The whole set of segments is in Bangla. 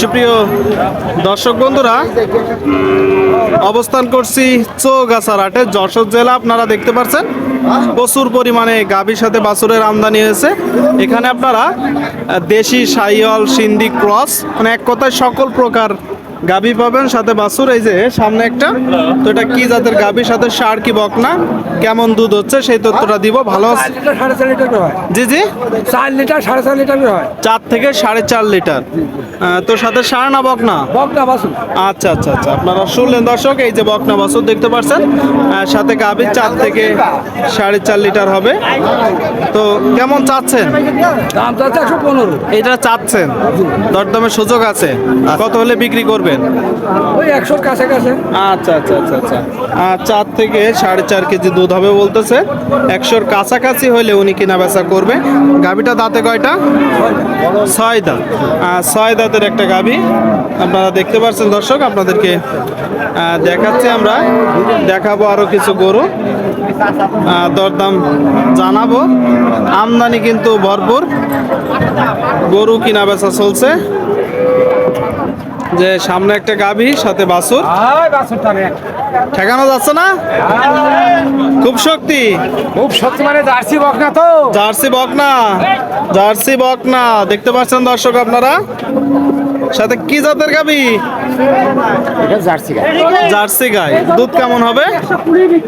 সুপ্রিয় দর্শক বন্ধুরা, অবস্থান করছি চৌগাছারাটে যশোর জেলা। আপনারা দেখতে পাচ্ছেন, প্রচুর পরিমাণে গাভীর সাথে বাছুরের আমদানি হয়েছে। এখানে আপনারা দেশি সাইয়ল সিন্ধি ক্রস মানে এক কথায় সকল প্রকার গাভী পাবেন সাথে বাছুর এই যে সামনে একটা। তো এটা কি জাতের গাভীর সাথে সার কি বকনা? কেমন দুধ হচ্ছে সেই তথ্যটা দিব ভালো? লিটার সাড়ে চার লিটার হয়। জি জি? চার লিটার সাড়ে চার লিটার হয়। চার থেকে সাড়ে চার লিটার। তোর সাথে সার না বকনা? বকটা বাসুন আচ্ছা আচ্ছা আচ্ছা আপনারা শুনলেন দর্শক এই যে বকনা বাছুর দেখতে পাচ্ছেন। সাথে গাভীর চার থেকে সাড়ে চার লিটার হবে। তো কেমন চাচ্ছেন? দাম চাচ্ছে একশো পনেরো। এটা চাচ্ছেন? দরদামের সুযোগ আছে। কত হলে বিক্রি করবেন ওই একশোর কাছে কাছে আচ্ছা আচ্ছা আচ্ছা আচ্ছা। আহ, চার থেকে সাড়ে চার কেজি দুধ হবে বলতেছে। একশোর কাছাকাছি হলে উনি কেনা বেচা করবে। গাভীটা দাঁতে কয়টা? ছয় দাঁত। ছয় দাঁতের একটা গাভী আপনারা দেখতে পাচ্ছেন দর্শক আপনাদেরকে দেখাচ্ছি আমরা। দেখাবো আরও কিছু গরু। দরদাম জানাব। আমদানি কিন্তু ভরপুর। গরু কিনা বেচা চলছে। যে সামনে একটা গাভী সাথে বাসুর ঠেকানো যাচ্ছে না? খুব শক্তি। খুব শক্তি মানে জার্সি বক না তো। জার্সি বকনা জার্সি বকনা। দেখতে পাচ্ছেন দর্শক আপনারা? সাথে কি জাতের গাবি জার্সি জার্সি গাই। দুধ কেমন হবে?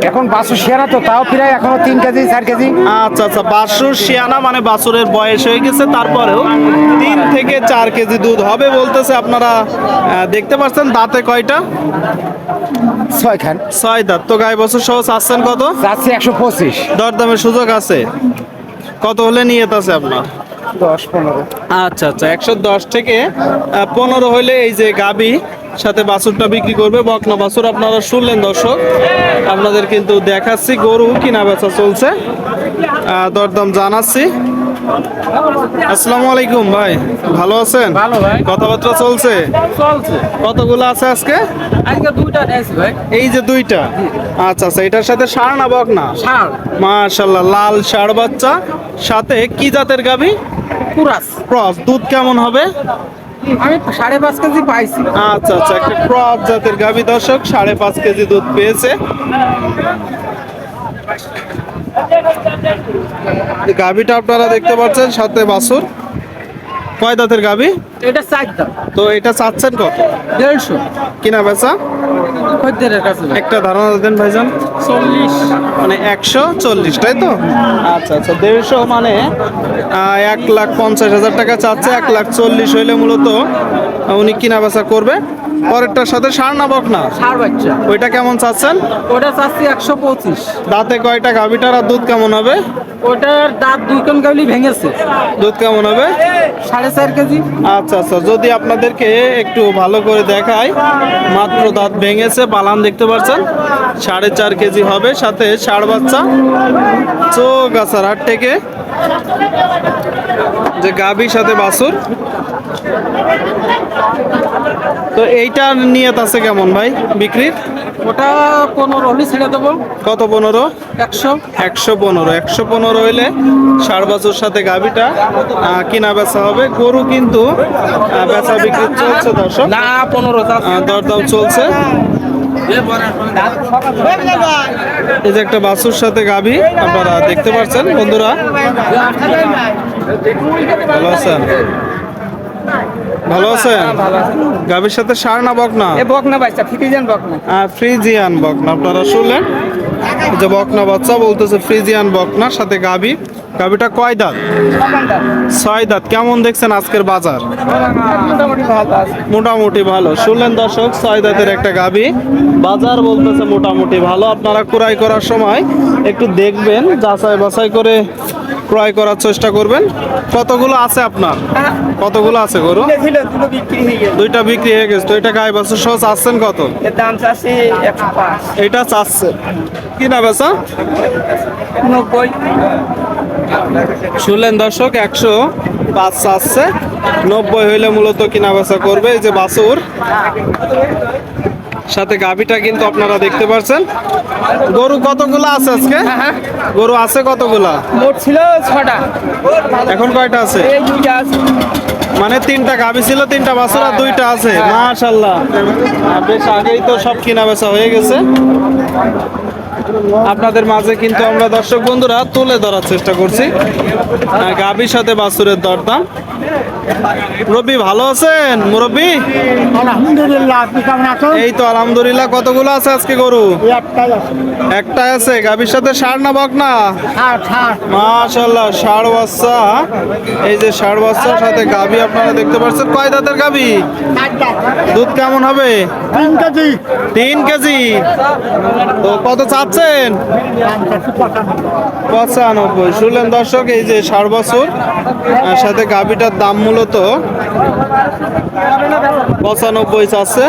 এখন বাসু শিয়ানা তো তাও প্রায় এখনও তিন কেজি চার কেজি। আচ্ছা আচ্ছা বাছুর শিয়ানা মানে বাছুরের বয়স হয়ে গেছে তারপরেও তিন থেকে চার কেজি দুধ হবে বলতেছে আপনারা। দেখতে পাচ্ছেন দাঁতে কয়টা? ছয় খান ছয় দাঁত। তো গায়ে বছর সহ চাচ্ছেন কত? যাচ্ছে একশো পঁচিশ। দরদামের সুযোগ আছে? কত হলে নিয়ত আছে আপনার? দশ পনেরো। আচ্ছা আচ্ছা একশো দশ থেকে পনেরো হলে এই যে গাবি সাথে বাছুরটা বিক্রি করবে বকনা বাছুর আপনারা শুনলেন দর্শক। আপনাদের কিন্তু দেখাচ্ছি গরু কিনা বেচা চলছে। দরদাম জানাচ্ছি। আসসালামু আলাইকুম ভাই। ভালো আছেন? ভালো ভাই। কথাবার্তা চলছে? চলছে। কতগুলো আছে আজকে? আজকে দুইটা নিয়েছি ভাই। এই যে দুইটা? আচ্ছা আচ্ছা এটার সাথে ষাঁড় না বকনা ষাঁড়। মাশাল্লাহ লাল ষাঁড় বাচ্চা। সাথে কি জাতের গাবি? কুরাস। ক্রস দুধ কেমন হবে? আমি সাড়ে পাঁচ কেজি পাইছি। আচ্ছা আচ্ছা একটা ক্রস জাতের গাভী দর্শক সাড়ে পাঁচ কেজি দুধ পেয়েছে। গাভীটা আপনারা দেখতে পাচ্ছেন সাথে বাছুর। কয় দাঁতের গাভী? এটা চার তো এটা চাচ্ছেন কত? দেড়শো। কিনা বেচা? একটা ধারণা দেন ভাইজান। চল্লিশ। মানে একশো চল্লিশ তাই তো? আচ্ছা আচ্ছা দেড়শো মানে এক লাখ পঞ্চাশ হাজার টাকা চাচ্ছে এক লাখ চল্লিশ হইলে মূলত উনি কিনা বেচা করবে? পরেরটার সাথে সার না বক না সার বাচ্চা। ওইটা কেমন চাচ্ছেন? ওটা চাচ্ছি একশো পঁচিশ। দাঁতে কয়টা গাভিটার আর দুধ কেমন হবে? ওটার দাঁত দুই কোন গাবলি ভেঙেছে। দুধ কেমন হবে? সাড়ে চার কেজি। আচ্ছা আচ্ছা। যদি আপনাদেরকে একটু ভালো করে দেখাই মাত্র দাঁত ভেঙেছে পালান দেখতে পাচ্ছেন? সাড়ে চার কেজি হবে সাথে ষাড় বাচ্চা। চোখ আসার হাট থেকে। যে গাভীর সাথে বাছুর। তো এইটার নিয়ত আছে কেমন ভাই বিক্রির? ওটা পনেরো হলে ছেড়ে দেবো। কত পনেরো? একশো। একশো পনেরো। একশো পনেরো হইলে ষাট বছর সাথে গাভিটা কিনা বেচা হবে। গরু কিন্তু বেচা বিক্রি চলছে দর্শক। না পনেরো দরদাম চলছে। এই যে একটা বাছুর সাথে গাভী আপনারা দেখতে পাচ্ছেন বন্ধুরা। ভালো আছেন? গাভীর সাথে সার না বক না এ বক না বাচ্চা ফিটিজেন বক না ফ্রিজিয়ান বকনা আপনারা শুনলেন? যে বকনা বাচ্চা বলতেছে ফ্রিজিয়ান বকনার সাথে গাভী। গাভীটা কয় দাঁত? ছয় দাঁত। কেমন দেখছেন আজকের বাজার? মোটামুটি ভালো আছে। মোটামুটি ভালো। শুনলেন দর্শক ছয় দাঁতের একটা গাভী। বাজার বলতেছে মোটামুটি ভালো। আপনারা ক্রয় করার সময় একটু দেখবেন যাচাই বাছাই করে ক্রয় করার চেষ্টা করবেন। কতগুলো আছে আপনার? কতগুলো আছে গরু? দুইটা বিক্রি হয়ে গেছে। তো এটা গায়ে বছর সহ চাচ্ছেন কত? দাম চাচ্ছি এটা চাচ্ছে। কি না বেচা? নব্বই। শুনলেন দর্শক একশো পাঁচ চাচ্ছে। নব্বই হইলে মূলত কিনা বেচা করবে এই যে বাছুর। সাথে গাভিটা কিন্তু আপনারা দেখতে পাচ্ছেন গরু কতগুলো আছে আজকে? গরু আছে কতগুলা? মোট ছিল ছটা। এখন কয়টা আছে? এই দুইটা আছে। মানে তিনটা গাভি ছিল তিনটা বাছুর আর দুইটা আছে? মাশাল্লাহ আহ, বেশ আগেই তো সব কিনা বেচা হয়ে গেছে। আপনাদের মাঝে কিন্তু আমরা দর্শক বন্ধুরা তুলে ধরার চেষ্টা করছি। গাভীর সাথে বাছুরের দরদাম। মুরব্বী ভালো আছেন? মুরব্বী? আলহামদুলিল্লাহ আপনি কেমন আছেন? এই তো আলহামদুলিল্লাহ কতগুলো আছে আজকে গরু? একটাই আছে। একটাই আছে গাভীর সাথে ষাড় না বাচ্চা। এই যে ষাড় বাচ্চার সাথে গাভী আপনারা দেখতে পাচ্ছেন। কয় দাঁতের গাভী? দুধ কেমন হবে? তিন কেজি। তিন কেজি। তো কত চাচ্ছেন? পঁচানব্বই। শুনলেন দর্শক এই যে ষাট বছর সাথে গাভীটার দাম মূলত পঁচানব্বই চাচ্ছে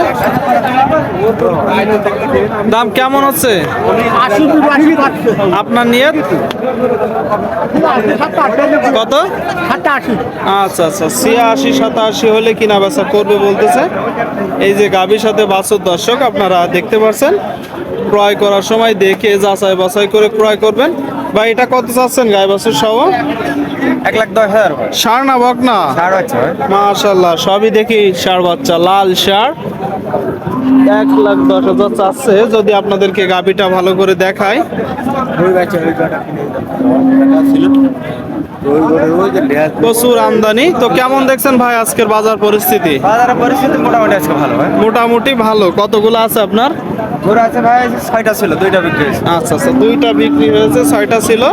দাম কেমন হচ্ছে আপনার নিয়ে কত? আচ্ছা আচ্ছা ছিয়াশি, সাতাশি হলে কিনা বেচা করবে বলতেছে। এই যে গাভীর সাথে বাছুর দর্শক, আপনারা দেখতে পাচ্ছেন ক্রয় করার সময় দেখে যাচাই বাছাই করে ক্রয় করবেন। বা এটা কত চাচ্ছেন গায়ে বাছুর সহ? এক লাখ দশ হাজার সার না বক না? মাশাল্লাহ সবই দেখি সার বাচ্চা লাল সার। এক লাখ দশ হাজার চাচ্ছে যদি আপনাদেরকে গাভীটা ভালো করে দেখায় প্রচুর আমদানি। তো কেমন দেখছেন ভাই আজকের বাজার পরিস্থিতি? বাজারের পরিস্থিতি মোটামুটি আজকে ভালো ভাই। মোটামুটি ভালো। কতগুলো আছে আপনার? আছে ভাই ছয়টা ছিল দুইটা বিক্রি হয়েছে। আচ্ছা আচ্ছা দুইটা বিক্রি হয়েছে ছয়টা ছিল।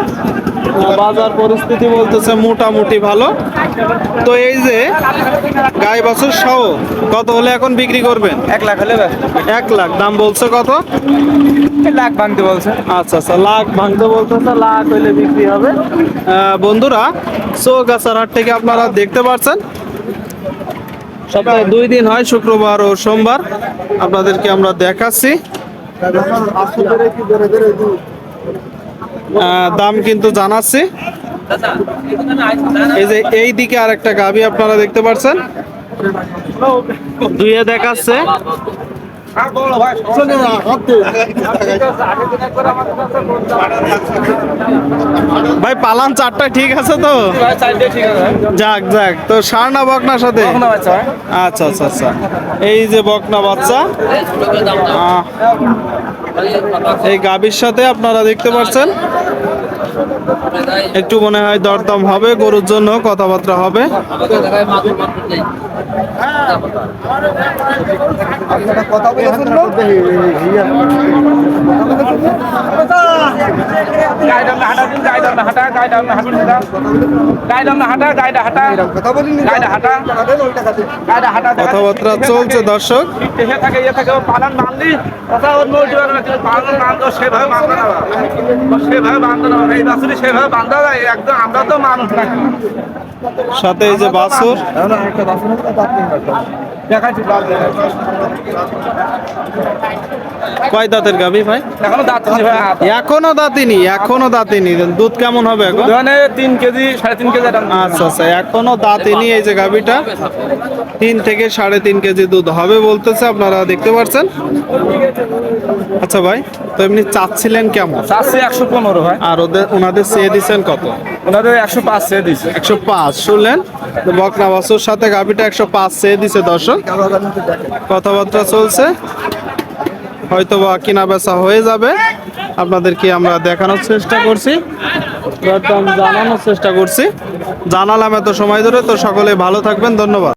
বাজার পরিস্থিতি বলতেছে মোটামুটি ভালো। তো এই যে গাই বাছুর সহ কত হলে এখন বিক্রি করবেন? এক লাখ হলে এক লাখ দাম বলছে কত? লাখ ভাঙতে বলছে। আচ্ছা আচ্ছা লাখ ভাঙতে বলতেছে লাখ হইলে বিক্রি হবে। বন্ধুরা চৌগাছার হাট থেকে আপনারা দেখতে পাচ্ছেন সপ্তাহে দুই দিন হয় শুক্রবার ও সোমবার। আপনাদেরকে আমরা দেখাচ্ছি। দাম কিন্তু জানাচ্ছি। এই যে এই দিকে আরেকটা গাভি আপনারা দেখতে পাচ্ছেন। দুইয়ে দেখাচ্ছে। ভাই পালান চারটা ঠিক আছে তো? যাক যাক। তো সার না বকনার সাথে? আচ্ছা আচ্ছা আচ্ছা। এই যে বকনা বাচ্চা। এই গাভীর সাথে আপনারা দেখতে পাচ্ছেন। একটু মনে হয় দরদম হবে, গরুর জন্য কথাবার্তা হবে। কথাবার্তা চলছে দর্শক। আমরা তো মানুষ নাকি সাথে এই যে দেখাচ্ছি কয় দাঁতের গাভী ভাই? এখনও ভাই এখনও দাঁতিনি এখনও দাঁতিনি দুধ কেমন হবে এখন? দোকানে তিন কেজি সাড়ে তিন কেজি আচ্ছা আচ্ছা এখনও দাঁতিনি এই যে গাভীটা। তিন থেকে সাড়ে তিন কেজি দুধ হবে বলতেছে আপনারা দেখতে পাচ্ছেন? আচ্ছা ভাই তো এমনি চাচ্ছিলেন কেমন? চারশো একশো পনেরো ভাই। আর ওদের ওনাদের চেয়ে দিচ্ছেন কত? ওনাদের একশো পাঁচ চেয়ে দিচ্ছে একশো পাঁচ শুনলেন? বকনা বাসুর সাথে গাভীটা একশো পাঁচ চেয়ে দিছে দর্শক। কথাবার্তা চলছে। হয়তো বা কিনা বেচা হয়ে যাবে। আপনাদেরকে আমরা দেখানোর চেষ্টা করছি। দরদাম জানানোর চেষ্টা করছি। জানালাম এত সময় ধরে তো সকলে ভালো থাকবেন ধন্যবাদ।